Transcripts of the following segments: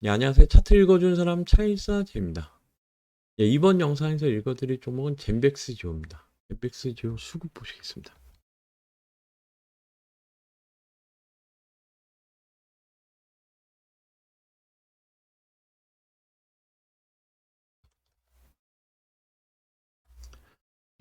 네, 안녕하세요. 차트 읽어주는 사람 차일사 제입니다. 예, 이번 영상에서 읽어드릴 종목은 젠백스 지오입니다. 젠백스 지오 수급 보시겠습니다.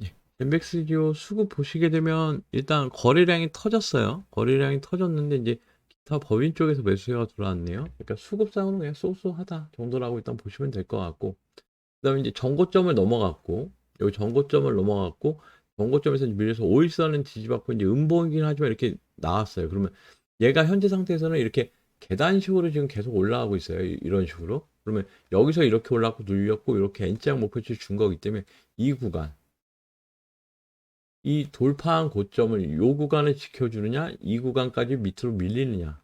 예, 젠백스 지오 수급 보시게 되면 일단 거래량이 터졌어요. 거래량이 터졌는데 이제 기타 법인 쪽에서 매수가 들어왔네요. 그러니까 수급상으로 그냥 쏘쏘하다 정도라고 일단 보시면 될 것 같고 그 다음에 이제 전고점을 넘어갔고 여기 전고점을 넘어갔고 전고점에서 이제 밀려서 5일선은 지지받고 이제 음봉이긴 하지만 이렇게 나왔어요. 그러면 얘가 현재 상태에서는 이렇게 계단식으로 지금 계속 올라가고 있어요. 이- 이런 식으로. 그러면 여기서 이렇게 올라갔고 눌렸고 이렇게 N자형 목표치 준 거기 때문에 이 구간 이 돌파한 고점을 요 구간을 지켜주느냐 이 구간까지 밑으로 밀리느냐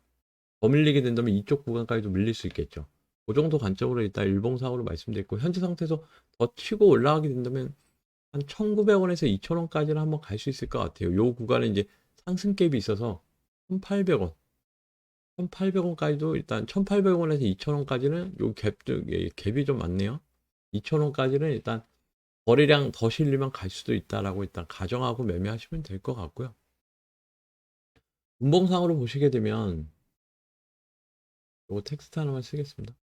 더 밀리게 된다면 이쪽 구간까지도 밀릴 수 있겠죠. 그 정도 관점으로 일단 일봉상으로 말씀드렸고 현재 상태에서 더 치고 올라가게 된다면 한 1,900원에서 2,000원까지는 한번 갈 수 있을 것 같아요. 요 구간에 이제 상승 갭이 있어서 1,800원, 1,800원까지도 일단 1,800원에서 2,000원까지는 요 갭도 예, 갭이 좀 많네요. 2,000원까지는 일단 거래량 더 실리면 갈 수도 있다라고 일단 가정하고 매매하시면 될 것 같고요. 운봉상으로 보시게 되면 요거 텍스트 하나만 쓰겠습니다.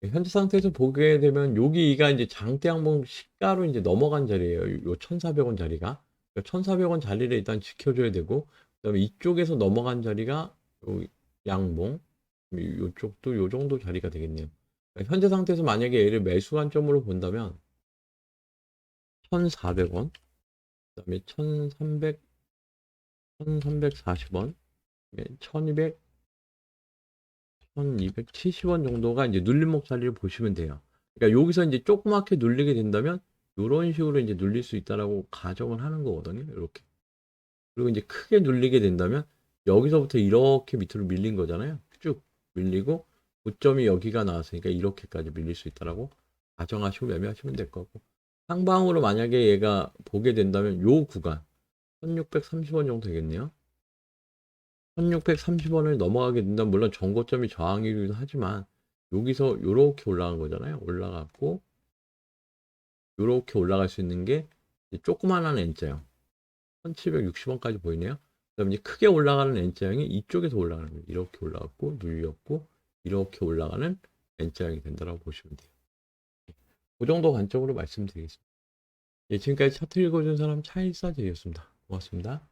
네, 현재 상태에서 보게 되면 여기가 이제 장대 항봉 시가로 이제 넘어간 자리예요. 요 1,400원 자리가. 1,400원 자리를 일단 지켜줘야 되고, 그다음에 이쪽에서 넘어간 자리가 요 양봉, 이쪽도 요 정도 자리가 되겠네요. 그러니까 현재 상태에서 만약에 얘를 매수 관점으로 본다면 1,400원, 그다음에 1,300, 1,340원, 1,200 1270원 정도가 이제 눌림목 자리를 보시면 돼요. 그러니까 여기서 이제 조그맣게 눌리게 된다면 이런 식으로 이제 눌릴 수 있다라고 가정을 하는 거거든요. 이렇게. 그리고 이제 크게 눌리게 된다면 여기서부터 이렇게 밑으로 밀린 거잖아요. 쭉 밀리고 고점이 여기가 나왔으니까 이렇게까지 밀릴 수 있다라고 가정하시고 매매하시면 될 거고. 상방으로 만약에 얘가 보게 된다면 요 구간 1630원 정도 되겠네요. 1630원을 넘어가게 된다면 물론 전고점이 저항이기도 하지만 여기서 요렇게 올라간 거잖아요. 올라갔고 요렇게 올라갈 수 있는 게 조그만한 N자형 1760원까지 보이네요. 그다음 이제 크게 올라가는 N자형이 이쪽에서 올라가는 거예요. 이렇게 올라갔고 눌렸고 이렇게 올라가는 N자형이 된다고 보시면 돼요. 그 정도 관점으로 말씀드리겠습니다. 예, 지금까지 차트 읽어준 사람 차일사제였습니다. 고맙습니다.